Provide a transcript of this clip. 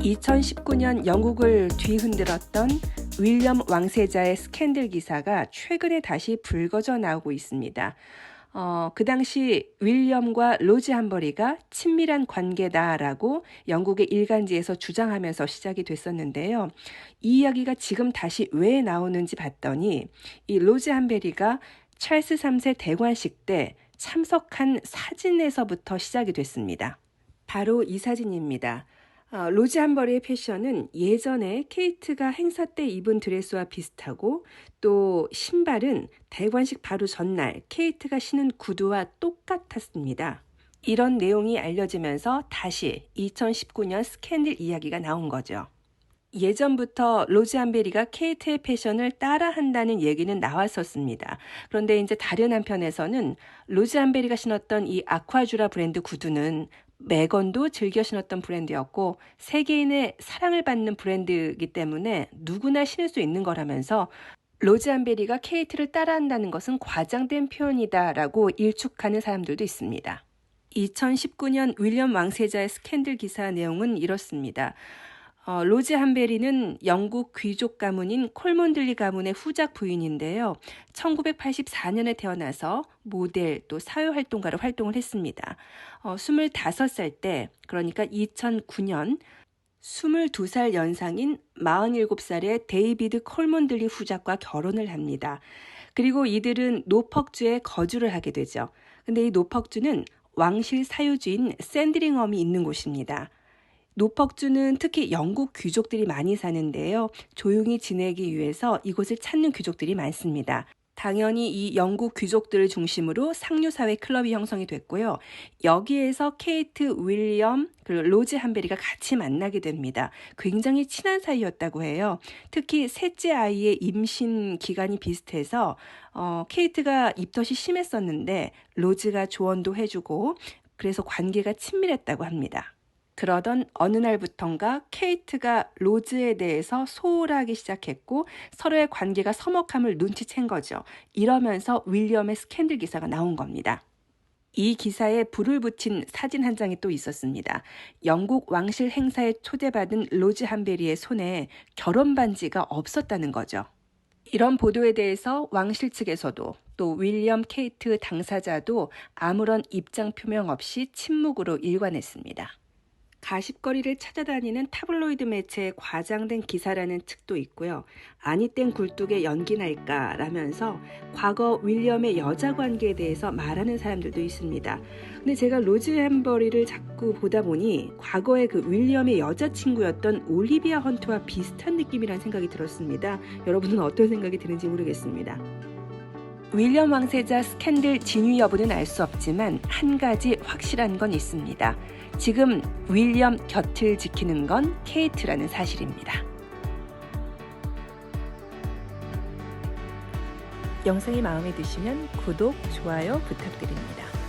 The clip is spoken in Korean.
2019년 영국을 뒤흔들었던 윌리엄 왕세자의 스캔들 기사가 최근에 다시 불거져 나오고 있습니다. 어, 그 당시 윌리엄과 로지 함버리가 친밀한 관계다라고 영국의 일간지에서 주장하면서 시작이 됐었는데요. 이 이야기가 지금 다시 왜 나오는지 봤더니 이 로지 함베리가 찰스 3세 대관식 때 참석한 사진에서부터 시작이 됐습니다. 바로 이 사진입니다. 어, 로지 함버리의 패션은 예전에 케이트가 행사 때 입은 드레스와 비슷하고 또 신발은 대관식 바로 전날 케이트가 신은 구두와 똑같았습니다. 이런 내용이 알려지면서 다시 2019년 스캔들 이야기가 나온 거죠. 예전부터 로지 함베리가 케이트의 패션을 따라한다는 얘기는 나왔었습니다. 그런데 이제 다른 한편에서는 로지 함베리가 신었던 이 아쿠아주라 브랜드 구두는 매건도 즐겨 신었던 브랜드였고 세계인의 사랑을 받는 브랜드이기 때문에 누구나 신을 수 있는 거라면서 로즈 암베리가 케이트를 따라한다는 것은 과장된 표현이다라고 일축하는 사람들도 있습니다. 2019년 윌리엄 왕세자의 스캔들 기사 내용은 이렇습니다. 어, 로즈 함베리는 영국 귀족 가문인 콜몬들리 가문의 후작 부인인데요. 1984년에 태어나서 모델 또 사회활동가로 활동을 했습니다. 어, 25살 때 그러니까 2009년 22살 연상인 47살의 데이비드 콜몬들리 후작과 결혼을 합니다. 그리고 이들은 노퍽주에 거주를 하게 되죠. 근데 이 노퍽주는 왕실 사유지인 샌드링엄이 있는 곳입니다. 노퍽주는 특히 영국 귀족들이 많이 사는데요. 조용히 지내기 위해서 이곳을 찾는 귀족들이 많습니다. 당연히 이 영국 귀족들을 중심으로 상류사회 클럽이 형성이 됐고요. 여기에서 케이트, 윌리엄, 그리고 로즈 함베리가 같이 만나게 됩니다. 굉장히 친한 사이였다고 해요. 특히 셋째 아이의 임신 기간이 비슷해서 어, 케이트가 입덧이 심했었는데 로즈가 조언도 해주고 그래서 관계가 친밀했다고 합니다. 그러던 어느 날부턴가 케이트가 로즈에 대해서 소홀하기 시작했고 서로의 관계가 서먹함을 눈치챈 거죠. 이러면서 윌리엄의 스캔들 기사가 나온 겁니다. 이 기사에 불을 붙인 사진 한 장이 또 있었습니다. 영국 왕실 행사에 초대받은 로즈 함베리의 손에 결혼 반지가 없었다는 거죠. 이런 보도에 대해서 왕실 측에서도 또 윌리엄 케이트 당사자도 아무런 입장 표명 없이 침묵으로 일관했습니다. 가십거리를 찾아다니는 타블로이드 매체의 과장된 기사라는 측도 있고요. 아니 땐 굴뚝에 연기 날까 라면서 과거 윌리엄의 여자 관계에 대해서 말하는 사람들도 있습니다. 근데 제가 로즈 햄버리를 자꾸 보다 보니 과거에 그 윌리엄의 여자친구였던 올리비아 헌트와 비슷한 느낌이라는 생각이 들었습니다. 여러분은 어떤 생각이 드는지 모르겠습니다. 윌리엄 왕세자 스캔들 진위 여부는 알 수 없지만 한 가지 확실한 건 있습니다. 지금 윌리엄 곁을 지키는 건 케이트라는 사실입니다. 영상이 마음에 드시면 구독, 좋아요 부탁드립니다.